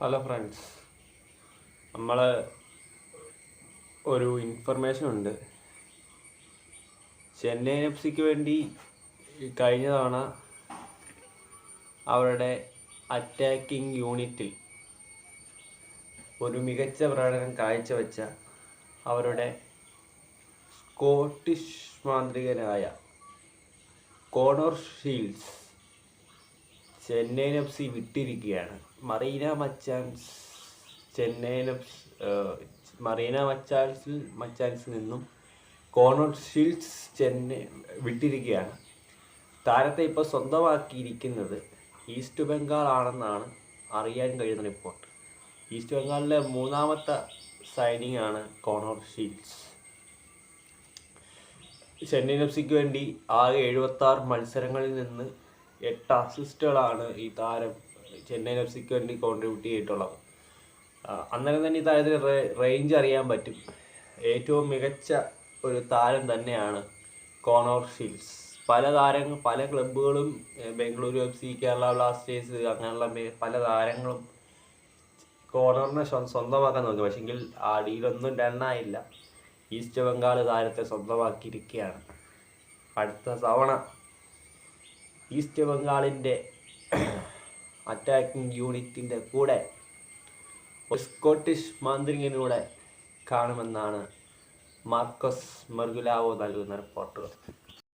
Hello friends നമ്മൾ ഒരു information ഉണ്ട്. ചെന്നൈ എഫ് സിക്ക് വേണ്ടി കഴിഞ്ഞ തവണ അവരുടെ അറ്റാക്കിംഗ് യൂണിറ്റിൽ ഒരു മികച്ച പ്രകടനം കാഴ്ചവെച്ച അവരുടെ Scottish മാന്ത്രികനായ Connor Shields Chennaiyin F C വിട്ടിരിക്കുകയാണ്. Marina Machans Chennaiyin F Marina മച്ചാൻസിൽ മച്ചാൻസിൽ നിന്നും കോർണർ ഷീൽഡ്സ് ചെന്നൈ വിട്ടിരിക്കുകയാണ്. താരത്തെ ഇപ്പോൾ സ്വന്തമാക്കിയിരിക്കുന്നത് ഈസ്റ്റ് ബംഗാൾ ആണെന്നാണ് അറിയാൻ കഴിയുന്ന റിപ്പോർട്ട്. ഈസ്റ്റ് ബംഗാളിലെ മൂന്നാമത്തെ സൈനിങ് ആണ് കോണർ ഷീൽഡ്സ്. ചെന്നൈ എഫ് സിക്ക് വേണ്ടി ആകെ എഴുപത്തി മത്സരങ്ങളിൽ നിന്ന് എട്ട് അസിസ്റ്റുകളാണ് ഈ താരം ചെന്നൈ എഫ് സിക്ക് വേണ്ടി കോൺട്രിബ്യൂട്ട് ചെയ്തിട്ടുള്ളത് അന്നേരം തന്നെ ഈ താരത്തിന് റേഞ്ച് അറിയാൻ പറ്റും. ഏറ്റവും മികച്ച ഒരു താരം തന്നെയാണ് കോണോർ ഷീൽസ്. പല താരങ്ങൾ പല ക്ലബ്ബുകളും ഏഹ്, Bengaluru F C Kerala Blasters അങ്ങനെയുള്ള പല താരങ്ങളും കോർണറിനെ സ്വ- സ്വന്തമാക്കാൻ നോക്കി. പക്ഷെങ്കിൽ ആ ഡീലൊന്നും ഡണ്ണായില്ല ഈസ്റ്റ് ബംഗാൾ താരത്തെ സ്വന്തമാക്കിയിരിക്കുകയാണ്. അടുത്ത തവണ ഈസ്റ്റ് ബംഗാളിന്റെ അറ്റാക്കിംഗ് യൂണിറ്റിന്റെ കൂടെ ഒരു സ്കോട്ടിഷ് മാന്ത്രികനൂടെ കാണുമെന്നാണ് മാർക്കസ് മെർഗുലാവോ നൽകുന്ന റിപ്പോർട്ടുകൾ